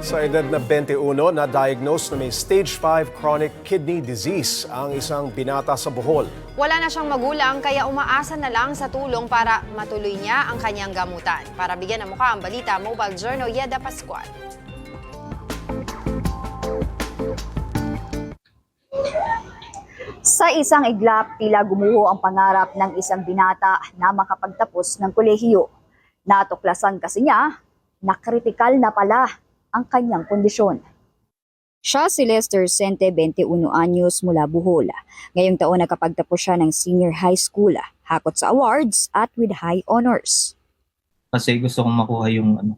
Sa edad na 21, na-diagnose na may stage 5 chronic kidney disease ang isang binata sa Bohol. Wala na siyang magulang kaya umaasa na lang sa tulong para matuloy niya ang kanyang gamutan. Para bigyan ng mukha ang balita, Mobile Journal Yeda Pascual. Sa isang iglap, tila gumuho ang pangarap ng isang binata na makapagtapos ng kolehiyo. Natuklasan kasi niya na kritikal na pala ang kanyang kondisyon. Siya si Lester Sente, 21 anyos mula Bohol. Ngayong taon nakapagtapos siya ng senior high school, hakot sa awards at with high honors. kasi gusto kong makuha yung ano,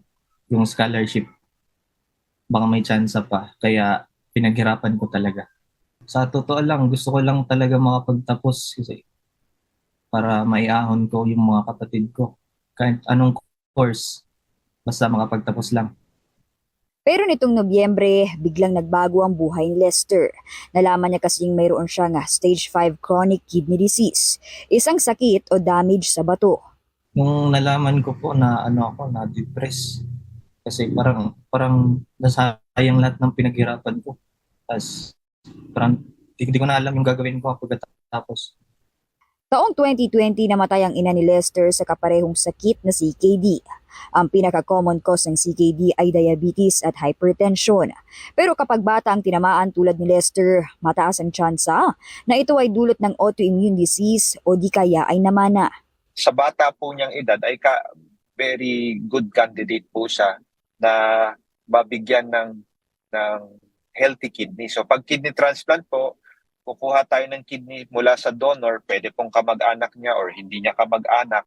yung scholarship. Baka may chance pa. Kaya pinaghirapan ko talaga. Sa totoo lang, gusto ko lang talaga makapagtapos kasi para maiahon ko yung mga kapatid ko. Kahit anong course, basta makapagtapos lang. Pero nitong Nobyembre, biglang nagbago ang buhay ni Lester. Nalaman niya kasing mayroon siyang stage 5 chronic kidney disease, isang sakit o damage sa bato. Nung nalaman ko po na ano ako, na depress kasi parang parang nasayang lahat ng pinaghirapan ko. Tapos parang di, di ko na alam yung gagawin ko pagkatapos. Taong 2020 namatay ang ina ni Lester sa kaparehong sakit na CKD. Ang pinaka-common cause ng CKD ay diabetes at hypertension. Pero kapag bata ang tinamaan tulad ni Lester, mataas ang tsansa na ito ay dulot ng autoimmune disease o di kaya ay namana. sa bata po niyang edad ay ka, very good candidate po siya na mabigyan ng ng healthy kidney. So pag kidney transplant po, kukuha tayo ng kidney mula sa donor, pwede pong kamag-anak niya or hindi niya kamag-anak.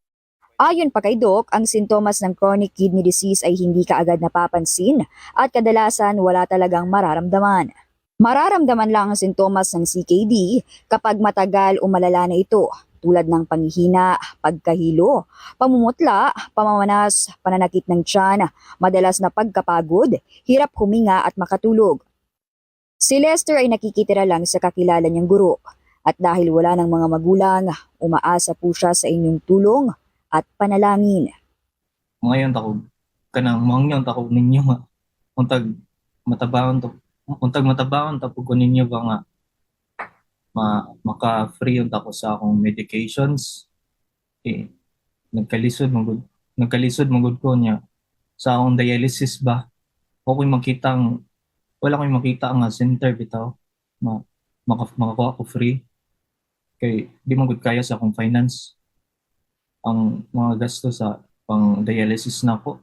Ayon pa kay Doc, ang sintomas ng chronic kidney disease ay hindi kaagad napapansin at kadalasan wala talagang mararamdaman. Mararamdaman lang ang sintomas ng CKD kapag matagal o malala na ito tulad ng panghihina, pagkahilo, pamumutla, pamamanas, pananakit ng tiyan, madalas na pagkapagod, hirap huminga at makatulog. Si Lester ay nakikitira lang sa kakilala niyang guro at dahil wala ng mga magulang, umaasa po siya sa inyong tulong at panalangin. Ngayon takog kanang mangyon takog ninyo nga untag matabawon to untag matabawon ta pug ko ninyo ba nga ma maka-free unta ko sa akong medications? Eh nagkalisod magud nagkalisod magud ko niya. Sa akong dialysis ba? Okay makitang wala ko'y makita nga center bitaw ma maka, makakuha ko free. Kay di man kaya sa akong finance ang mga gasto sa pang dialysis na po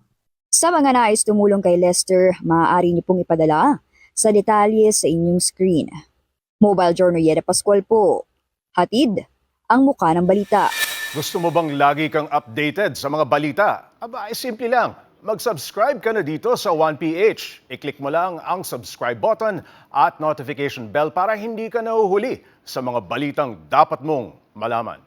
Sa mga nais tumulong kay Lester, maaari niyo pong ipadala sa detalye sa inyong screen. Mobile Journal Yeda Pascual po. Hatid ang muka ng balita. Gusto mo bang lagi kang updated sa mga balita? Aba, ay simple lang. Mag-subscribe ka na dito sa 1PH. I-click mo lang ang subscribe button at notification bell para hindi ka nahuhuli sa mga balitang dapat mong malaman.